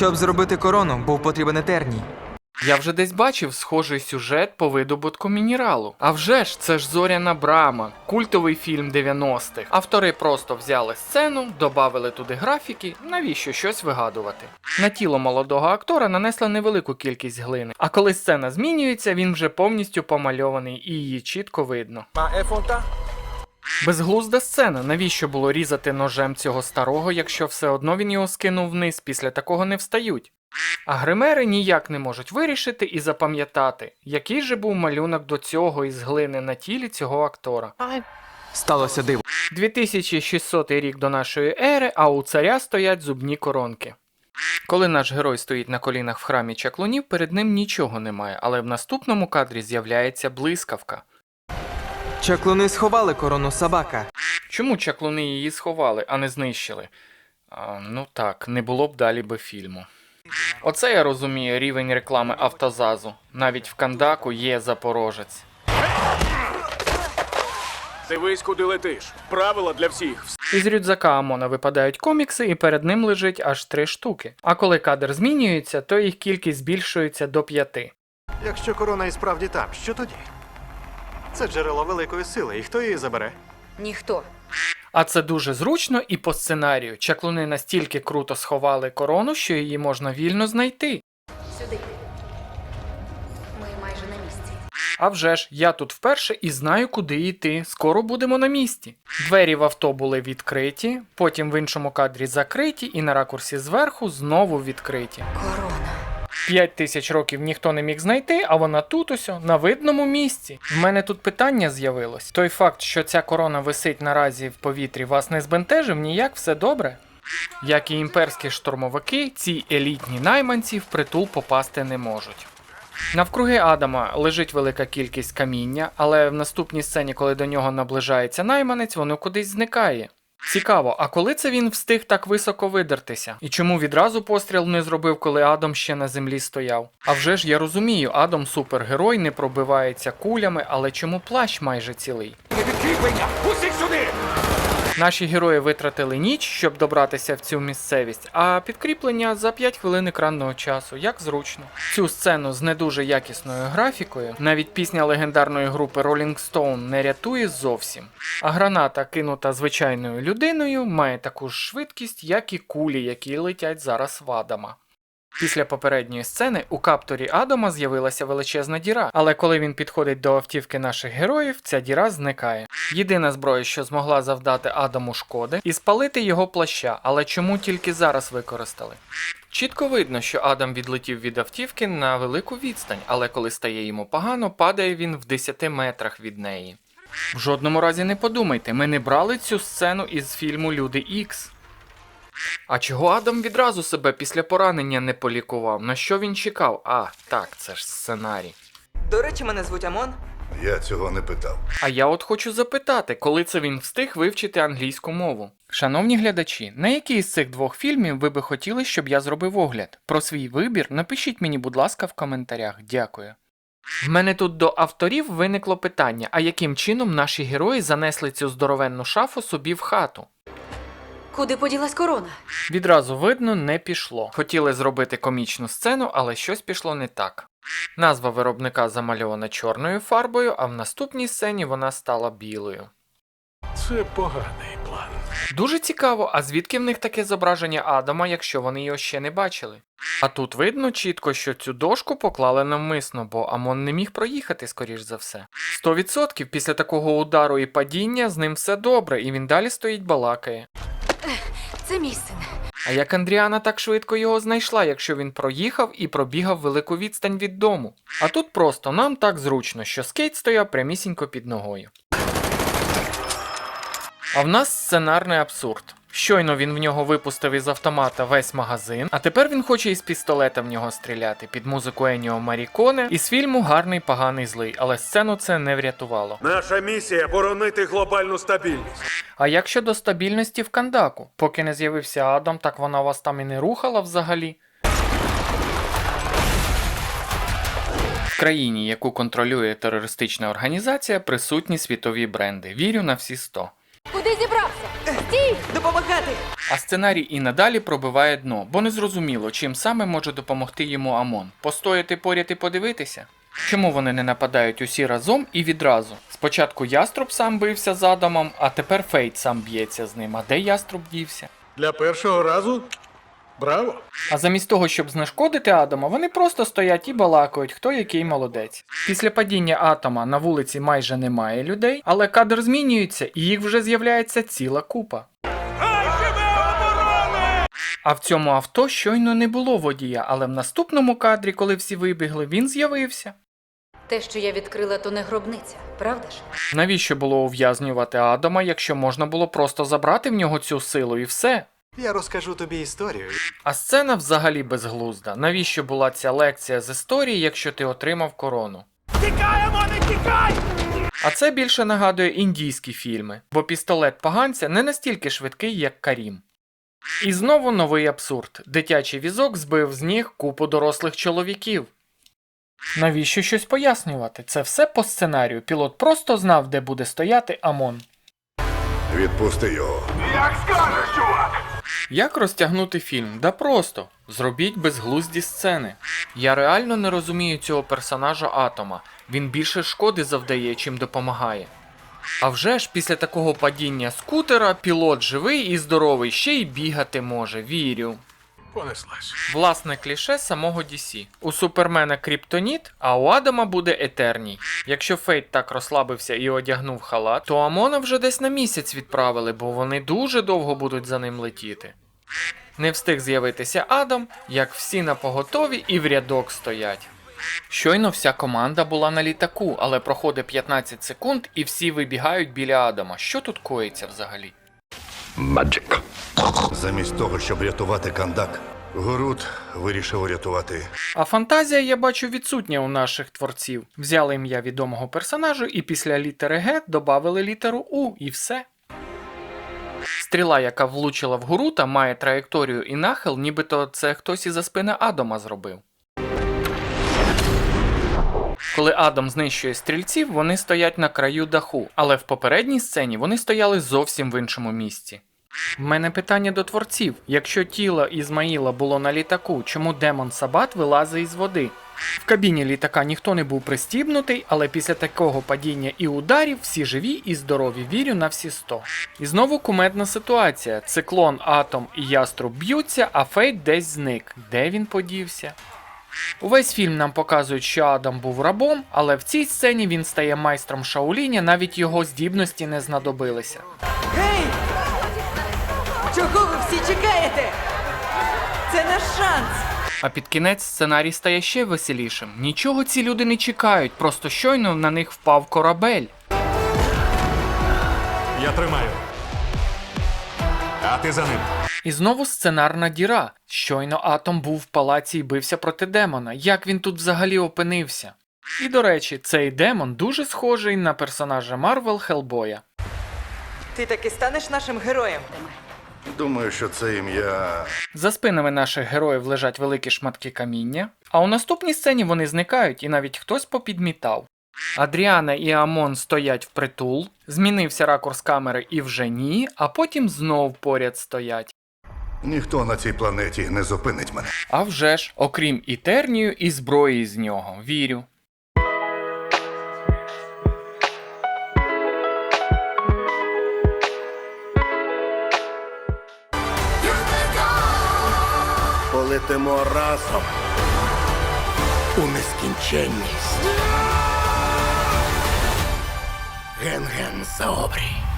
Щоб зробити корону, був потрібен етерній. Я вже десь бачив схожий сюжет по видобутку мінералу. А вже ж, це ж Зоряна Брама, культовий фільм 90-х. Автори просто взяли сцену, додали туди графіки, навіщо щось вигадувати. На тіло молодого актора нанесли невелику кількість глини, а коли сцена змінюється, він вже повністю помальований і її чітко видно. Безглузда сцена, навіщо було різати ножем цього старого, якщо все одно він його скинув вниз, після такого не встають. А гримери ніяк не можуть вирішити і запам'ятати, який же був малюнок до цього із глини на тілі цього актора. Сталося диво. 2600 рік до нашої ери, а у царя стоять зубні коронки. Коли наш герой стоїть на колінах в храмі чаклунів, перед ним нічого немає, але в наступному кадрі з'являється блискавка. Чаклуни сховали корону собака. Чому чаклуни її сховали, а не знищили? А, ну так, не було б далі би фільму. Оце я розумію рівень реклами автозазу. Навіть в Кандаку є запорожець. Дивись, куди летиш. Правила для всіх. Із рюкзака Амона випадають комікси, і перед ним лежить аж три штуки. А коли кадр змінюється, то їх кількість збільшується до п'яти. Якщо корона і справді там, що тоді? Це джерело великої сили, і хто її забере? Ніхто. А це дуже зручно і по сценарію. Чаклуни настільки круто сховали корону, що її можна вільно знайти. Сюди. Ми майже на місці. А вже ж, я тут вперше і знаю, куди йти. Скоро будемо на місці. Двері в авто були відкриті, потім в іншому кадрі закриті, і на ракурсі зверху знову відкриті. Корона. П'ять тисяч років ніхто не міг знайти, а вона тут усьо на видному місці. В мене тут питання з'явилось. Той факт, що ця корона висить наразі в повітрі, вас не збентежив ніяк, все добре. Як і імперські штурмовики, ці елітні найманці в притул попасти не можуть. Навкруги Адама лежить велика кількість каміння, але в наступній сцені, коли до нього наближається найманець, воно кудись зникає. Цікаво, а коли це він встиг так високо видертися? І чому відразу постріл не зробив, коли Адам ще на землі стояв? А вже ж я розумію, Адам супергерой, не пробивається кулями, але чому плащ майже цілий? Усіх сюди! Наші герої витратили ніч, щоб добратися в цю місцевість, а підкріплення за 5 хвилин екранного часу, як зручно. Цю сцену з не дуже якісною графікою, навіть пісня легендарної групи Rolling Stone не рятує зовсім. А граната, кинута звичайною людиною, має таку ж швидкість, як і кулі, які летять зараз в Адама. Після попередньої сцени у капторі Адама з'явилася величезна діра, але коли він підходить до автівки наших героїв, ця діра зникає. Єдина зброя, що змогла завдати Адаму шкоди, і спалити його плаща, але чому тільки зараз використали? Чітко видно, що Адам відлетів від автівки на велику відстань, але коли стає йому погано, падає він в 10 метрах від неї. В жодному разі не подумайте, ми не брали цю сцену із фільму Люди Ікс. А чого Адам відразу себе після поранення не полікував? На що він чекав? А, так, це ж сценарій. До речі, мене звуть Амон. Я цього не питав. А я от хочу запитати, коли це він встиг вивчити англійську мову. Шановні глядачі, на який з цих двох фільмів ви би хотіли, щоб я зробив огляд? Про свій вибір напишіть мені, будь ласка, в коментарях. Дякую. В мене тут до авторів виникло питання: а яким чином наші герої занесли цю здоровенну шафу собі в хату? Куди поділась корона? Відразу видно, не пішло. Хотіли зробити комічну сцену, але щось пішло не так. Назва виробника замальована чорною фарбою, а в наступній сцені вона стала білою. Це поганий план. Дуже цікаво, а звідки в них таке зображення Адама, якщо вони його ще не бачили? А тут видно чітко, що цю дошку поклали навмисно, бо Амон не міг проїхати, скоріш за все. 100% після такого удару і падіння з ним все добре, і він далі стоїть балакає. Це мій син. А як Андріана так швидко його знайшла, якщо він проїхав і пробігав велику відстань від дому? А тут просто нам так зручно, що скейт стояв прямісінько під ногою. А в нас сценарний абсурд. Щойно він в нього випустив із автомата весь магазин, а тепер він хоче із пістолета в нього стріляти під музику Еніо Маріконе із фільму Гарний, поганий, злий, але сцену це не врятувало. Наша місія боронити глобальну стабільність. А як щодо стабільності в Кандаку? Поки не з'явився Адам, так вона вас там і не рухала взагалі. В країні, яку контролює терористична організація, присутні світові бренди. Вірю на всі 100. Куди зібрався? Стій! Допомагати! А сценарій і надалі пробиває дно, бо не зрозуміло, чим саме може допомогти йому Амон. Постояти поряд і подивитися? Чому вони не нападають усі разом і відразу? Спочатку яструб сам бився з Адамом, а тепер Фейт сам б'ється з ним. А де яструб дівся? Для першого разу браво. А замість того, щоб знешкодити Адама, вони просто стоять і балакають, хто який молодець. Після падіння атома на вулиці майже немає людей, але кадр змінюється і їх вже з'являється ціла купа. А в цьому авто щойно не було водія, але в наступному кадрі, коли всі вибігли, він з'явився. Те, що я відкрила, то не гробниця, правда ж? Навіщо було ув'язнювати Адама, якщо можна було просто забрати в нього цю силу і все? Я розкажу тобі історію. А сцена взагалі безглузда. Навіщо була ця лекція з історії, якщо ти отримав корону? Тікаємо, не тікай! А це більше нагадує індійські фільми, бо пістолет поганця не настільки швидкий, як Карім. І знову новий абсурд. Дитячий візок збив з ніг купу дорослих чоловіків. Навіщо щось пояснювати? Це все по сценарію. Пілот просто знав, де буде стояти Амон. Відпусти його. Як розтягнути фільм? Да просто зробіть безглузді сцени. Я реально не розумію цього персонажа Атома. Він більше шкоди завдає, чим допомагає. А вже ж після такого падіння скутера пілот живий і здоровий, ще й бігати може, вірю. Понеслась. Власне кліше самого DC. У Супермена Кріптоніт, а у Адама буде Етерній. Якщо Фейт так розслабився і одягнув халат, то Амона вже десь на місяць відправили, бо вони дуже довго будуть за ним летіти. Не встиг з'явитися Адам, як всі на поготові і в рядок стоять. Щойно вся команда була на літаку, але проходить 15 секунд і всі вибігають біля Адама. Що тут коїться взагалі? Маджик. Замість того, щоб рятувати кандак, Гурут вирішив рятувати А фантазія, я бачу, відсутня у наших творців. Взяли ім'я відомого персонажу і після літери Г додали літеру У і все. Стріла, яка влучила в Гурута, має траєкторію і нахил, нібито це хтось із за спини Адама зробив. Коли Адам знищує стрільців, вони стоять на краю даху, але в попередній сцені вони стояли зовсім в іншому місці. В мене питання до творців: якщо тіло Ізмаїла було на літаку, чому демон Сабат вилазить із води? В кабіні літака ніхто не був пристібнутий, але після такого падіння і ударів всі живі і здорові, вірю на всі 100. І знову кумедна ситуація: циклон, атом і яструб б'ються, а Фейт десь зник. Де він подівся? Увесь фільм нам показують, що Адам був рабом, але в цій сцені він стає майстром Шаоліня, навіть його здібності не знадобилися. Гей! Чого ви всі чекаєте? Це наш шанс! А під кінець сценарій стає ще веселішим. Нічого ці люди не чекають, просто щойно на них впав корабель. Я тримаю. А ти за ним. І знову сценарна діра. Щойно Атом був в палаці і бився проти демона. Як він тут взагалі опинився? І до речі, цей демон дуже схожий на персонажа Марвел Хелбоя. Ти таки станеш нашим героєм. Думаю, що це ім'я. За спинами наших героїв лежать великі шматки каміння, а у наступній сцені вони зникають і навіть хтось попідмітав. Адріана і Амон стоять впритул, змінився ракурс камери і вже ні, а потім знов поряд стоять. Ніхто на цій планеті не зупинить мене. А вже ж, окрім ітернію і зброї з нього, вірю. Полетимо разом у нескінченність. Ген-ген за обрій.